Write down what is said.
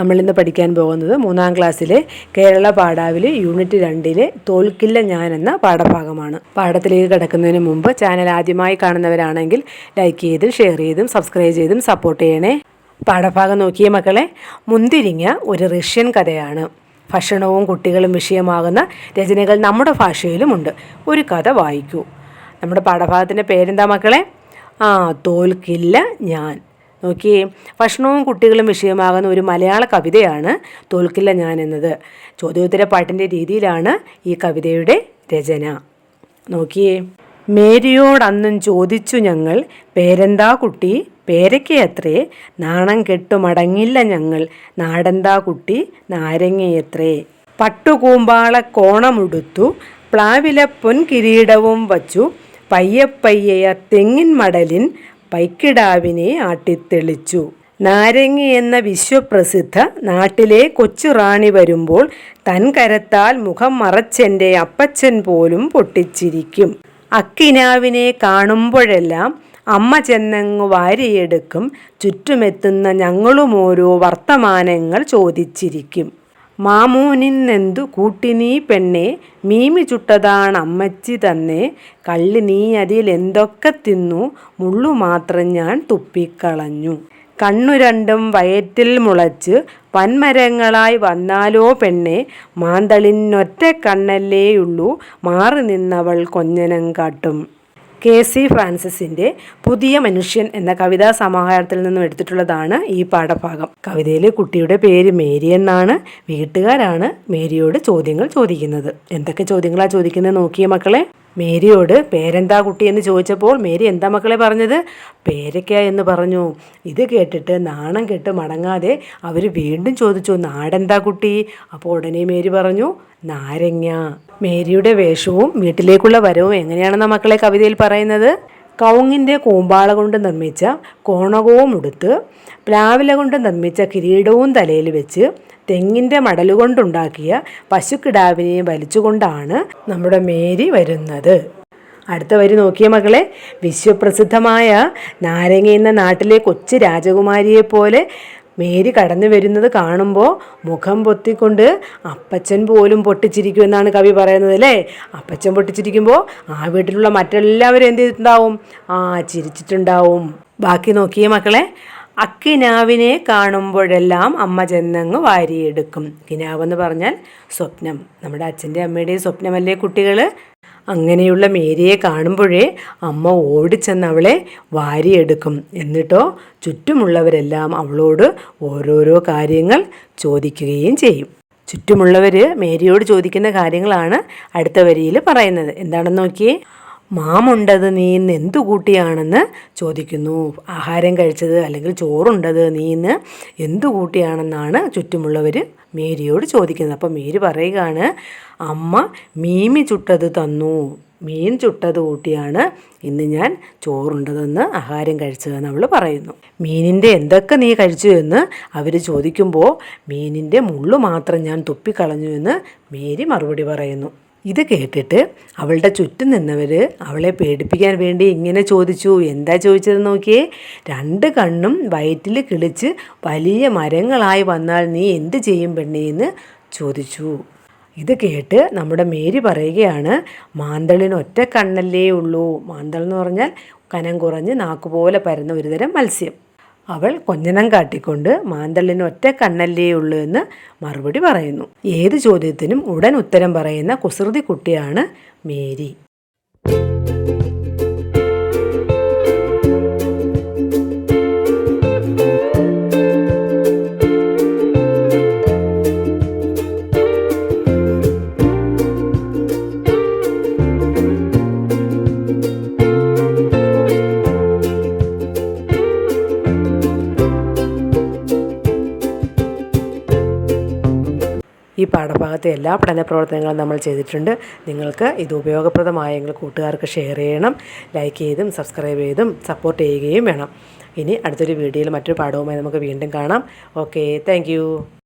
നമ്മളിന്ന് പഠിക്കാൻ പോകുന്നത് മൂന്നാം ക്ലാസ്സിലെ കേരള പാഠാവിലെ യൂണിറ്റ് രണ്ടിലെ തോൽക്കില്ല ഞാൻ എന്ന പാഠഭാഗമാണ്. പാഠത്തിലേക്ക് കിടക്കുന്നതിന് മുമ്പ് ചാനൽ ആദ്യമായി കാണുന്നവരാണെങ്കിൽ ലൈക്ക് ചെയ്തും ഷെയർ ചെയ്തും സബ്സ്ക്രൈബ് ചെയ്തും സപ്പോർട്ട് ചെയ്യണേ. പാഠഭാഗം നോക്കിയ മക്കളെ മുന്തിരിങ്ങ ഒരു റഷ്യൻ കഥയാണ്. ഭക്ഷണവും കുട്ടികളും വിഷയമാകുന്ന രചനകൾ നമ്മുടെ ഭാഷയിലുമുണ്ട്. ഒരു കഥ വായിക്കൂ. നമ്മുടെ പാഠഭാഗത്തിന്റെ പേരെന്താ മക്കളെ? ആ തോൽക്കില്ല ഞാൻ. നോക്കിയേ. ഭക്ഷണവും കുട്ടികളും വിഷയമാകുന്ന ഒരു മലയാള കവിതയാണ് തോൽക്കില്ല ഞാൻ എന്നത്. ചോദ്യോത്തര പാട്ടിന്റെ രീതിയിലാണ് ഈ കവിതയുടെ രചന. നോക്കിയേ. മേരിയോടന്നും ചോദിച്ചു ഞങ്ങൾ പേരെന്താ കുട്ടി? പേരയ്ക്കയത്രേ നാണം കെട്ടുമടങ്ങില്ല ഞങ്ങൾ. നാടെന്താ കുട്ടി? നാരങ്ങയത്രേ പട്ടുകൂമ്പാള കോണമുടുത്തു പ്ലാവില പൊൻകിരീടവും വച്ചു. പയ്യപ്പയ്യയ തെങ്ങിൻ മടലിൻ പൈക്കിടാവിനെ ആട്ടിത്തെളിച്ചു. നാരങ്ങി എന്ന വിശ്വപ്രസിദ്ധ നാട്ടിലെ കൊച്ചു റാണി വരുമ്പോൾ തൻ കരത്താൽ മുഖം മറച്ചെന്റെ അപ്പച്ചൻ പോലും പൊട്ടിച്ചിരിക്കും. അക്കിനാവിനെ കാണുമ്പോഴെല്ലാം അമ്മ ചെന്നങ്ങു വാരിയെടുക്കും. ചുറ്റുമെത്തുന്ന ഞങ്ങളും ഓരോ വർത്തമാനങ്ങൾ ചോദിച്ചിരിക്കും. മാമൂനിന്നെന്തു കൂട്ടിനീ പെണ്ണെ? മീമി ചുട്ടതാണ് അമ്മച്ചി തന്നെ. കള്ളി നീ അതിൽ എന്തൊക്കെ തിന്നു? മുള്ളു മാത്രം ഞാൻ തുപ്പിക്കളഞ്ഞു. കണ്ണു രണ്ടും വയറ്റിൽ മുളച്ച് വൻമരങ്ങളായി വന്നാലോ പെണ്ണെ? മാന്തളിനൊറ്റ കണ്ണല്ലേയുള്ളൂ. മാറി നിന്നവൾ കൊഞ്ഞനം കാട്ടും. കെ സി ഫ്രാൻസിസിന്റെ പുതിയ മനുഷ്യൻ എന്ന കവിതാ സമാഹാരത്തിൽ നിന്നും എടുത്തിട്ടുള്ളതാണ് ഈ പാഠഭാഗം. കവിതയിലെ കുട്ടിയുടെ പേര് മേരി എന്നാണ്. വീട്ടുകാരാണ് മേരിയോട് ചോദ്യങ്ങൾ ചോദിക്കുന്നത്. എന്തൊക്കെ ചോദ്യങ്ങളാണ് ചോദിക്കുന്നത് നോക്കിയ മക്കളെ? മേരിയോട് പേരെന്താ കുട്ടി? എന്ന് ചോദിച്ചപ്പോൾ മേരി എന്താ മക്കളെ പറഞ്ഞത്? പേരയ്ക്ക എന്ന് പറഞ്ഞു. ഇത് കേട്ടിട്ട് നാണം കെട്ട് മടങ്ങാതെ അവർ വീണ്ടും ചോദിച്ചു നാടെന്താ കുട്ടി? അപ്പോൾ ഉടനെ മേരി പറഞ്ഞു നാരങ്ങ. മേരിയുടെ വേഷവും വീട്ടിലേക്കുള്ള വരവും എങ്ങനെയാണെന്ന മക്കളെ കവിതയിൽ പറയുന്നത്? കൗങ്ങിന്റെ കൂമ്പാള കൊണ്ട് നിർമ്മിച്ച കോണകവും ഉടുത്ത് പ്ലാവില കൊണ്ട് നിർമ്മിച്ച കിരീടവും തലയിൽ വെച്ച് തെങ്ങിന്റെ മടലുകൊണ്ടുണ്ടാക്കിയ പശുക്കിടാവിനെ വലിച്ചുകൊണ്ടാണ് നമ്മുടെ മേരി വരുന്നത്. അടുത്ത വരി നോക്കിയ മകളെ. വിശ്വപ്രസിദ്ധമായ നാരങ്ങ എന്ന നാട്ടിലെ കൊച്ചു രാജകുമാരിയെ പോലെ മേരി കടന്നു വരുന്നത് കാണുമ്പോൾ മുഖം പൊത്തിക്കൊണ്ട് അപ്പച്ചൻ പോലും പൊട്ടിച്ചിരിക്കും എന്നാണ് കവി പറയുന്നത് അല്ലേ? അപ്പച്ചൻ പൊട്ടിച്ചിരിക്കുമ്പോൾ ആ വീട്ടിലുള്ള മറ്റെല്ലാവരും എന്ത് ചെയ്തിട്ടുണ്ടാവും? ആ ചിരിച്ചിട്ടുണ്ടാവും. ബാക്കി നോക്കിയ മക്കളെ. അക്കിനാവിനെ കാണുമ്പോഴെല്ലാം അമ്മ ചെന്നങ്ങ് വാരിയെടുക്കും. കിനാവ് എന്ന് പറഞ്ഞാൽ സ്വപ്നം. നമ്മുടെ അച്ഛന്റെ അമ്മയുടെയും സ്വപ്നമല്ലേ കുട്ടികൾ അങ്ങനെയുള്ള മേരിയെ കാണുമ്പോഴേ അമ്മ ഓടിച്ചെന്ന് അവളെ വാരിയെടുക്കും. എന്നിട്ടോ ചുറ്റുമുള്ളവരെല്ലാം അവളോട് ഓരോരോ കാര്യങ്ങൾ ചോദിക്കുകയും ചെയ്യും. ചുറ്റുമുള്ളവർ മേരിയോട് ചോദിക്കുന്ന കാര്യങ്ങളാണ് അടുത്ത വരിയിൽ പറയുന്നത്. എന്താണെന്ന് നോക്കിയേ? മാമുണ്ടത് നീ ഇന്ന് എന്തു കൂട്ടിയാണെന്ന് ചോദിക്കുന്നു. ആഹാരം കഴിച്ചത് അല്ലെങ്കിൽ ചോറുണ്ടത് നീ ഇന്ന് എന്തു കൂട്ടിയാണെന്നാണ് ചുറ്റുമുള്ളവർ മേരിയോട് ചോദിക്കുന്നത്. അപ്പോൾ മേരി പറയുകയാണ് അമ്മ മീമി ചുട്ടത് തന്നു. മീൻ ചുട്ടത് കൂട്ടിയാണ് ഇന്ന് ഞാൻ ചോറുണ്ടതെന്ന് ആഹാരം കഴിച്ചതെന്ന് അവൾ പറയുന്നു. മീനിന്റെ എന്തൊക്കെ നീ കഴിച്ചു എന്ന് അവർ ചോദിക്കുമ്പോൾ മീനിന്റെ മുള്ളു മാത്രം ഞാൻ തുപ്പിക്കളഞ്ഞു എന്ന് മേരി മറുപടി പറയുന്നു. ഇത് കേട്ടിട്ട് അവളുടെ ചുറ്റും നിന്നവർ അവളെ പേടിപ്പിക്കാൻ വേണ്ടി ഇങ്ങനെ ചോദിച്ചു എന്താ ചോദിച്ചത് നോക്കിയേ? രണ്ട് കണ്ണും വയറ്റിൽ കിളിച്ച് വലിയ മരങ്ങളായി വന്നാൽ നീ എന്ത് ചെയ്യും പെണ്ണേ? എന്ന് ചോദിച്ചു. ഇത് കേട്ട് നമ്മുടെ മേരി പറയുകയാണ് മാന്തളിന് ഒറ്റ കണ്ണല്ലേ ഉള്ളൂ. മാന്തൾ എന്ന് പറഞ്ഞാൽ കനം കുറഞ്ഞ് നാക്കുപോലെ പരന്ന ഒരുതരം മത്സ്യം. അവൾ കൊഞ്ഞനം കാട്ടിക്കൊണ്ട് മാന്തളിന് ഒറ്റ കണ്ണല്ലേ ഉള്ളൂ എന്ന് മറുപടി പറയുന്നു. ഏത് ചോദ്യത്തിനും ഉടൻ ഉത്തരം പറയുന്ന കുസൃതി കുട്ടിയാണ് മേരി. ഈ പാഠഭാഗത്തെ എല്ലാ പഠന പ്രവർത്തനങ്ങളും നമ്മൾ ചെയ്തിട്ടുണ്ട്. നിങ്ങൾക്ക് ഇത് ഉപയോഗപ്രദമായെങ്കിൽ കൂട്ടുകാർക്ക് ഷെയർ ചെയ്യണം ലൈക്ക് ചെയ്തും സബ്സ്ക്രൈബ് ചെയ്തും സപ്പോർട്ട് ചെയ്യുകയും വേണം. ഇനി അടുത്തൊരു വീഡിയോയിൽ മറ്റൊരു പാഠവുമായി നമുക്ക് വീണ്ടും കാണാം. Okay thank